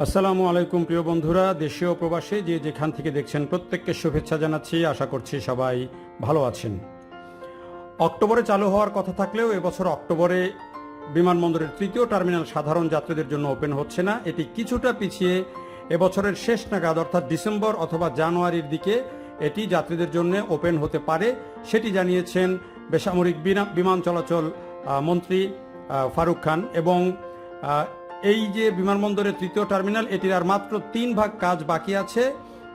আসসালামু আলাইকুম, প্রিয় বন্ধুরা। দেশীয় প্রবাসী যে যেখান থেকে দেখছেন, প্রত্যেককে শুভেচ্ছা জানাচ্ছি। আশা করছি সবাই ভালো আছেন। অক্টোবরে চালু হওয়ার কথা থাকলেও এবছর অক্টোবরে বিমানবন্দরের তৃতীয় টার্মিনাল সাধারণ যাত্রীদের জন্য ওপেন হচ্ছে না। এটি কিছুটা পিছিয়ে এবছরের শেষ নাগাদ, অর্থাৎ ডিসেম্বর অথবা জানুয়ারির দিকে এটি যাত্রীদের জন্য ওপেন হতে পারে। সেটি জানিয়েছেন বেসামরিক বিমান চলাচল মন্ত্রী ফারুক খান এবং এই যে বিমানবন্দরের তৃতীয় টার্মিনাল, এটির আর মাত্র তিন ভাগ কাজ বাকি আছে।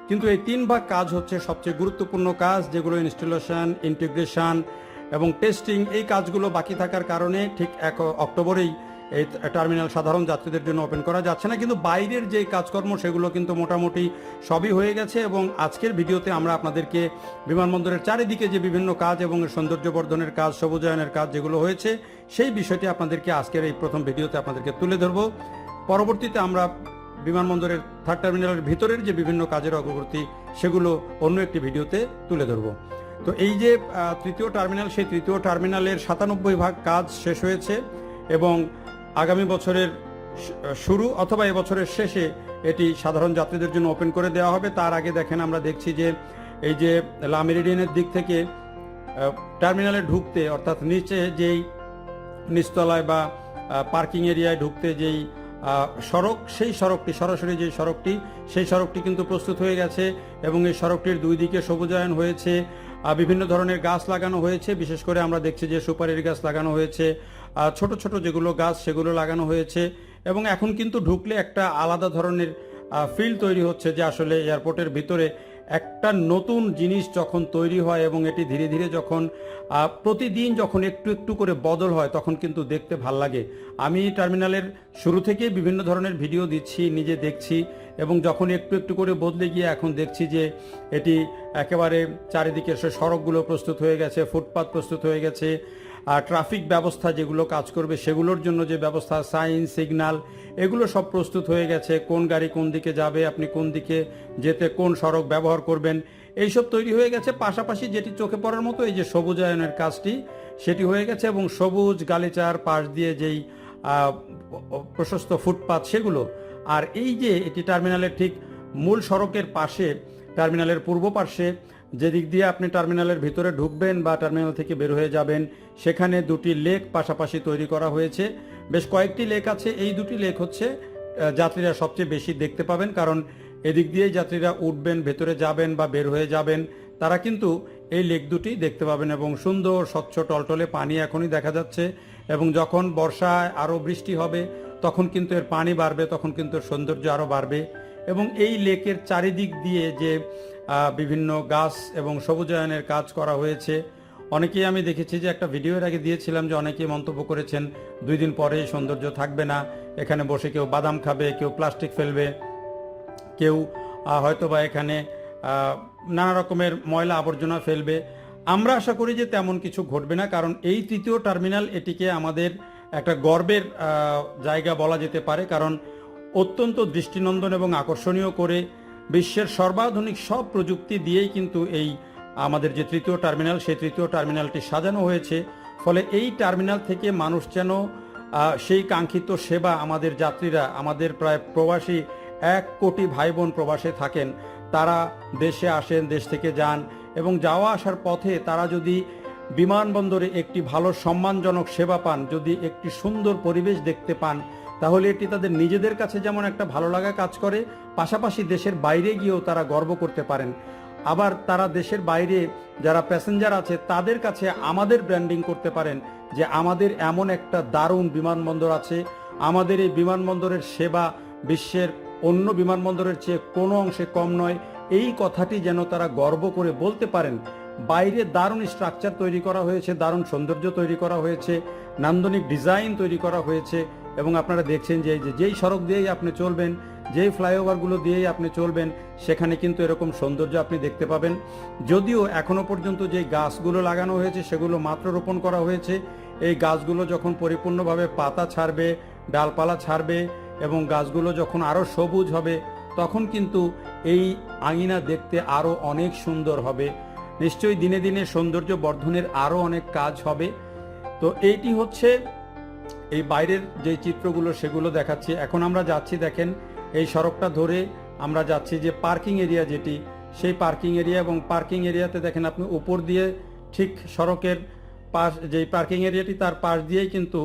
কিন্তু এই তিন ভাগ কাজ হচ্ছে সবচেয়ে গুরুত্বপূর্ণ কাজ, যেগুলো ইনস্টলেশন, ইন্টিগ্রেশন এবং টেস্টিং, এই কাজগুলো বাকি থাকার কারণে ঠিক এক অক্টোবরেই এই টার্মিনাল সাধারণ যাত্রীদের জন্য ওপেন করা যাচ্ছে না, কিন্তু বাইরের যে কাজকর্ম সেগুলো কিন্তু মোটামুটি সবই হয়ে গেছে এবং আজকের ভিডিওতে আমরা আপনাদেরকে বিমানবন্দরের চারিদিকে যে বিভিন্ন কাজ এবং এর সৌন্দর্য বর্ধনের কাজ, সবুজায়নের কাজ যেগুলো হয়েছে, সেই বিষয়টি আপনাদেরকে আজকের এই প্রথম ভিডিওতে আপনাদেরকে তুলে ধরবো। পরবর্তীতে আমরা বিমানবন্দরের থার্ড টার্মিনালের ভিতরের যে বিভিন্ন কাজের অগ্রগতি সেগুলো অন্য একটি ভিডিওতে তুলে ধরবো। তো এই যে তৃতীয় টার্মিনাল সেই তৃতীয় টার্মিনালের সাতানব্বই ভাগ কাজ শেষ হয়েছে এবং আগামী বছরের শুরু অথবা এবছরের শেষে এটি সাধারণ যাত্রীদের জন্য ওপেন করে দেওয়া হবে। তার আগে দেখেন আমরা দেখছি যে এই যে লা মেরিডিয়ানের দিক থেকে টার্মিনালে ঢুকতে অর্থাৎ নিচে যেই নিচতলায় বা পার্কিং এরিয়ায় ঢুকতে যেই সড়ক, সেই সড়কটি, সরাসরি যে সড়কটি, সেই সড়কটি কিন্তু প্রস্তুত হয়ে গেছে এবং এই সড়কটির দুই দিকে সবুজায়ন হয়েছে। বিভিন্ন ধরনের গাছ লাগানো হয়েছে। বিশেষ করে আমরা দেখছি যে সুপারির গাছ লাগানো হয়েছে। ছোট ছোট যেগুলো গাছ, সেগুলো লাগানো হয়েছে। এবং এখন কিন্তু ঢুকলে একটা আলাদা ধরনের ফিল তৈরি হচ্ছে যে আসলে এয়ারপোর্টের ভিতরে একটা নতুন জিনিস যখন তৈরি হয় এবং এটি ধীরে ধীরে যখন প্রতিদিন যখন একটু একটু করে বদল হয়, তখন কিন্তু দেখতে ভালো লাগে। আমি টার্মিনালের শুরু থেকেই বিভিন্ন ধরনের ভিডিও দিচ্ছি, নিজে দেখছি। এবং যখন একটু একটু করে বদলে গিয়ে এখন দেখছি যে এটি একেবারে চারিদিকে সে সড়কগুলো প্রস্তুত হয়ে গেছে ফুটপাথ প্রস্তুত হয়ে গেছে, আর ট্রাফিক ব্যবস্থা যেগুলো কাজ করবে সেগুলোর জন্য যে ব্যবস্থা, সাইন সিগন্যাল এগুলো সব প্রস্তুত হয়ে গেছে, কোন গাড়ি কোন দিকে যাবে, আপনি কোন দিকে যেতে কোন সড়ক ব্যবহার করবেন, এইসব তৈরি হয়ে গেছে। পাশাপাশি যেটি চোখে পড়ার মতো এই যে সবুজায়নের কাজটি, সেটি হয়ে গেছে এবং সবুজ গালিচার পাশ দিয়ে যেই প্রশস্ত ফুটপাত সেগুলো আর এই যে এটি টার্মিনালের ঠিক মূল সড়কের পাশে টার্মিনালের পূর্ব পার্শ্বে, যেদিক দিয়ে আপনি টার্মিনালের ভিতরে ঢুকবেন বা টার্মিনাল থেকে বের হয়ে যাবেন, সেখানে দুটি লেক পাশাপাশি তৈরি করা হয়েছে। বেশ কয়েকটি লেক আছে। এই দুটি লেক হচ্ছে যাত্রীরা সবচেয়ে বেশি দেখতে পাবেন কারণ এদিক দিয়েই যাত্রীরা উঠবেন, ভেতরে যাবেন বা বের হয়ে যাবেন। তারা কিন্তু এই লেক দুটি দেখতে পাবেন এবং সুন্দর, স্বচ্ছ, টলটলে পানি এখনই দেখা যাচ্ছে এবং যখন বর্ষায় আরও বৃষ্টি হবে তখন কিন্তু এর পানি বাড়বে, তখন কিন্তু সৌন্দর্য আরও বাড়বে। এবং এই লেকের চারিদিক দিয়ে যে বিভিন্ন গাছ এবং সবুজায়নের কাজ করা হয়েছে, অনেকেই আমি দেখেছি যে একটা ভিডিওর আগে দিয়েছিলাম যে অনেকেই মন্তব্য করেছেন, দুই দিন পরে সৌন্দর্য থাকবে না, এখানে বসে কেউ বাদাম খাবে, কেউ প্লাস্টিক ফেলবে, কেউ হয়তো বা এখানে নানা রকমের ময়লা আবর্জনা ফেলবে। আমরা আশা করি যে তেমন কিছু ঘটবে না, কারণ এই তৃতীয় টার্মিনাল এটিকে আমাদের একটা গর্বের জায়গা বলা যেতে পারে। কারণ অত্যন্ত দৃষ্টিনন্দন এবং আকর্ষণীয় করে বিশ্বের সর্বাধুনিক সব প্রযুক্তি দিয়েই কিন্তু এই আমাদের যে তৃতীয় টার্মিনাল, সেই তৃতীয় টার্মিনালটি সাজানো হয়েছে। ফলে এই টার্মিনাল থেকে মানুষ যেন সেই কাঙ্ক্ষিত সেবা আমাদের যাত্রীরা, আমাদের প্রায় প্রবাসী এক কোটি ভাই বোন প্রবাসে থাকেন। তারা দেশে আসেন, দেশ থেকে যান এবং যাওয়া আসার পথে তারা যদি বিমানবন্দরে একটি ভালো সম্মানজনক সেবা পান, যদি একটি সুন্দর পরিবেশ দেখতে পান, তাহলে এটি তাদের নিজেদের কাছে যেমন একটা ভালো লাগা কাজ করে, পাশাপাশি দেশের বাইরে গিয়েও তারা গর্ব করতে পারেন। আবার তারা দেশের বাইরে যারা প্যাসেঞ্জার আছে, তাদের কাছে আমাদের ব্র্যান্ডিং করতে পারেন যে আমাদের এমন একটা দারুণ বিমানবন্দর আছে। আমাদের এই বিমানবন্দরের সেবা বিশ্বের অন্য বিমানবন্দরের চেয়ে কোনো অংশে কম নয়। এই কথাটি যেন তারা গর্ব করে বলতে পারেন। বাইরে দারুণ স্ট্রাকচার তৈরি করা হয়েছে, দারুণ সৌন্দর্য তৈরি করা হয়েছে, নান্দনিক ডিজাইন তৈরি করা হয়েছে এবং আপনারা দেখছেন যে যেই সড়ক দিয়েই আপনি চলবেন, যেই ফ্লাইওভারগুলো দিয়েই আপনি চলবেন, সেখানে কিন্তু এরকম সৌন্দর্য আপনি দেখতে পাবেন। যদিও এখনও পর্যন্ত যে গাছগুলো লাগানো হয়েছে, সেগুলো মাত্র রোপণ করা হয়েছে। এই গাছগুলো যখন পরিপূর্ণভাবে পাতা ছাড়বে, ডালপালা ছাড়বে এবং গাছগুলো যখন আরও সবুজ হবে, তখন কিন্তু এই আঙিনা দেখতে আরও অনেক সুন্দর হবে। নিশ্চয়ই দিনে দিনে সৌন্দর্য বর্ধনের আরও অনেক কাজ হবে। তো এইটি হচ্ছে এই বাইরের যে চিত্রগুলো, সেগুলো দেখাচ্ছি। এখন আমরা যাচ্ছি, দেখেন, এই সড়কটা ধরে আমরা যাচ্ছি যে পার্কিং এরিয়া যেটি, সেই পার্কিং এরিয়া এবং পার্কিং এরিয়াতে দেখেন আপনি উপর দিয়ে ঠিক সড়কের পাশ, যেই পার্কিং এরিয়াটি তার পাশ দিয়েই কিন্তু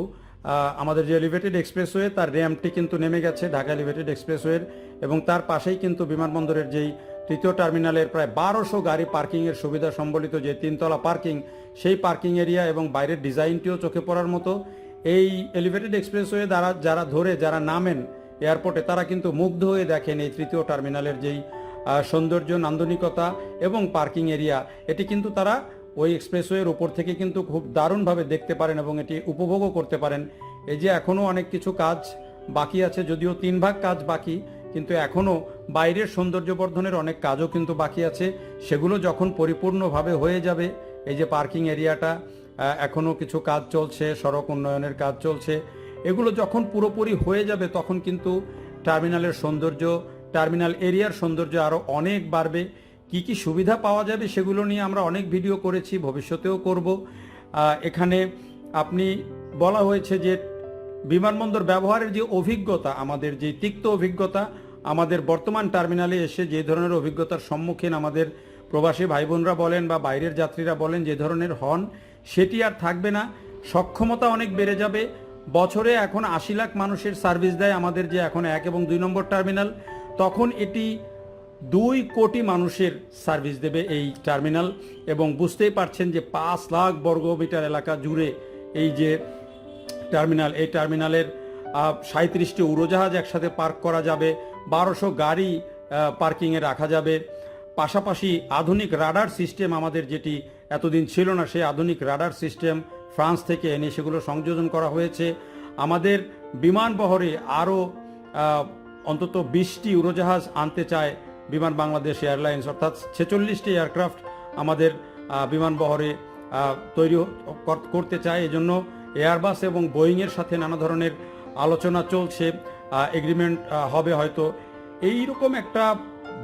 আমাদের যে এলিভেটেড এক্সপ্রেসওয়ে তার র্যাম্পটি কিন্তু নেমে গেছে ঢাকা এলিভেটেড এক্সপ্রেসওয়ের এবং তার পাশেই কিন্তু বিমানবন্দরের যেই তৃতীয় টার্মিনালের প্রায় বারোশো গাড়ি পার্কিংয়ের সুবিধা সম্বলিত যে তিনতলা পার্কিং, সেই পার্কিং এরিয়া এবং বাইরের ডিজাইনটিও চোখে পড়ার মতো। এই এলিভেটেড এক্সপ্রেসওয়ে দ্বারা যারা ধরে, যারা নামেন এয়ারপোর্টে, তারা কিন্তু মুগ্ধ হয়ে দেখেন এই তৃতীয় টার্মিনালের যেই সৌন্দর্য, নান্দনিকতা এবং পার্কিং এরিয়া। এটি কিন্তু তারা ওই এক্সপ্রেসওয়ের উপর থেকে কিন্তু খুব দারুণভাবে দেখতে পারেন এবং এটি উপভোগও করতে পারেন। এই যে এখনও অনেক কিছু কাজ বাকি আছে, যদিও তিন ভাগ কাজ বাকি, কিন্তু এখনও বাইরের সৌন্দর্য বর্ধনের অনেক কাজও কিন্তু বাকি আছে। সেগুলো যখন পরিপূর্ণভাবে হয়ে যাবে, এই যে পার্কিং এরিয়াটা এখনও কিছু কাজ চলছে, সড়ক উন্নয়নের কাজ চলছে, এগুলো যখন পুরোপুরি হয়ে যাবে, তখন কিন্তু টার্মিনালের সৌন্দর্য, টার্মিনাল এরিয়ার সৌন্দর্য আরও অনেক বাড়বে। কি কি সুবিধা পাওয়া যাবে সেগুলো নিয়ে আমরা অনেক ভিডিও করেছি, ভবিষ্যতেও করব। এখানে আপনি, বলা হয়েছে যে বিমানবন্দর ব্যবহারের যে অভিজ্ঞতা, আমাদের যে তিক্ত অভিজ্ঞতা আমাদের বর্তমান টার্মিনালে এসে যে ধরনের অভিজ্ঞতার সম্মুখীন আমাদের প্রবাসী ভাই বোনরা বলেন বা বাইরের যাত্রীরা বলেন যে ধরনের হন, সেটি আর থাকবে না। সক্ষমতা অনেক বেড়ে যাবে। বছরে এখন আশি লাখ মানুষের সার্ভিস দেয় আমাদের যে এখন এক এবং দুই নম্বর টার্মিনাল। তখন এটি দুই কোটি মানুষের সার্ভিস দেবে এই টার্মিনাল এবং বুঝতেই পারছেন যে পাঁচ লাখ বর্গমিটার এলাকা জুড়ে এই যে টার্মিনাল, এই টার্মিনালের সাঁত্রিশটি উড়োজাহাজ একসাথে পার্ক করা যাবে। বারোশো গাড়ি পার্কিংয়ে রাখা যাবে। পাশাপাশি আধুনিক রাডার সিস্টেম আমাদের যেটি এতদিন ছিল না, সেই আধুনিক রাডার সিস্টেম ফ্রান্স থেকে এনে সেগুলো সংযোজন করা হয়েছে। আমাদের বিমান বহরে আরও অন্তত বিশটি উড়োজাহাজ আনতে চায় বিমান বাংলাদেশ এয়ারলাইন্স, অর্থাৎ ছেচল্লিশটি এয়ারক্রাফট আমাদের বিমান বহরে তৈরি কর- করতে চায়। এজন্য এয়ারবাস এবং বোয়িংয়ের সাথে নানা ধরনের আলোচনা চলছে। এগ্রিমেন্ট হবে হয়তো। এই রকম একটা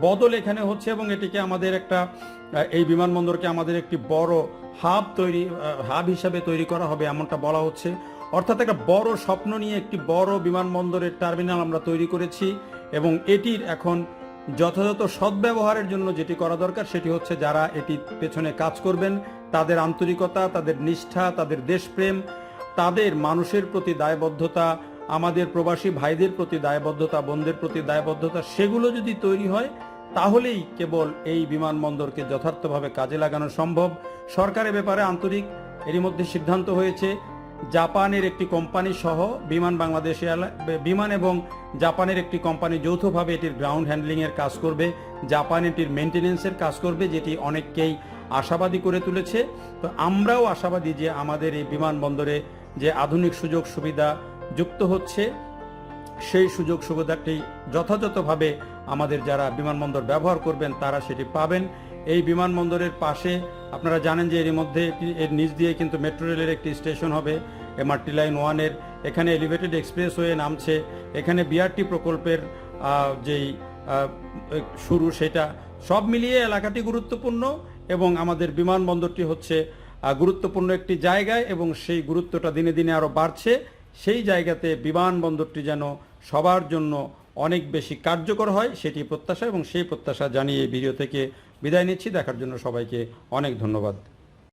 বদল এখানে হচ্ছে এবং এটিকে আমাদের একটা এই বিমানবন্দরকে আমাদের একটি বড় হাব তৈরি হাব হিসাবে তৈরি করা হবে এমনটা বলা হচ্ছে। অর্থাৎ একটা বড় স্বপ্ন নিয়ে একটি বড় বিমানবন্দরের টার্মিনাল আমরা তৈরি করেছি এবং এটির এখন যথাযথ সদ্ব্যবহারের জন্য যেটি করা দরকার সেটি হচ্ছে যারা এটি পেছনে কাজ করবেন, তাদের আন্তরিকতা, তাদের নিষ্ঠা, তাদের দেশপ্রেম, তাদের মানুষের প্রতি দায়বদ্ধতা আমাদের প্রবাসী ভাইদের প্রতি দায়বদ্ধতা বন্ধের প্রতি দায়বদ্ধতা, সেগুলো যদি তৈরি হয়, তাহলেই কেবল এই বিমানবন্দরকে যথার্থভাবে কাজে লাগানো সম্ভব। সরকারের ব্যাপারে আন্তরিক এরই মধ্যে সিদ্ধান্ত হয়েছে, জাপানের একটি কোম্পানি সহ বিমান বাংলাদেশ বিমান এবং জাপানের একটি কোম্পানি যৌথভাবে এটির গ্রাউন্ড হ্যান্ডলিং এর কাজ করবে, জাপান এটির মেনটেনেন্সের কাজ করবে, যেটি অনেককেই আশাবাদী করে তুলেছে। তো আমরাও আশাবাদী যে আমাদের এই বিমানবন্দরে যে আধুনিক সুযোগ সুবিধা যুক্ত হচ্ছে, সেই সুযোগ সুবিধাটি যথাযথভাবে আমাদের যারা বিমানবন্দর ব্যবহার করবেন, তারা সেটি পাবেন। এই বিমানবন্দরের পাশে আপনারা জানেন যে এর মধ্যে এর নিচ দিয়ে কিন্তু মেট্রো রেলের একটি স্টেশন হবে, এমআরটি লাইন ওয়ানের। এখানে এলিভেটেড এক্সপ্রেস এক্সপ্রেসওয়ে নামছে। এখানে বিআরটি প্রকল্পের যেই শুরু সেটা সব মিলিয়ে এলাকাটি গুরুত্বপূর্ণ এবং আমাদের বিমানবন্দরটি হচ্ছে গুরুত্বপূর্ণ একটি জায়গায় এবং সেই গুরুত্বটা দিনে দিনে আরও বাড়ছে। সেই জায়গাতে বিমানবন্দরটি যেন সবার জন্য অনেক বেশি কার্যকর হয়, সেটি প্রত্যাশা এবং সেই প্রত্যাশা জানিয়ে ভিডিও থেকে বিদায় নিচ্ছি। দেখার জন্য সবাইকে অনেক ধন্যবাদ।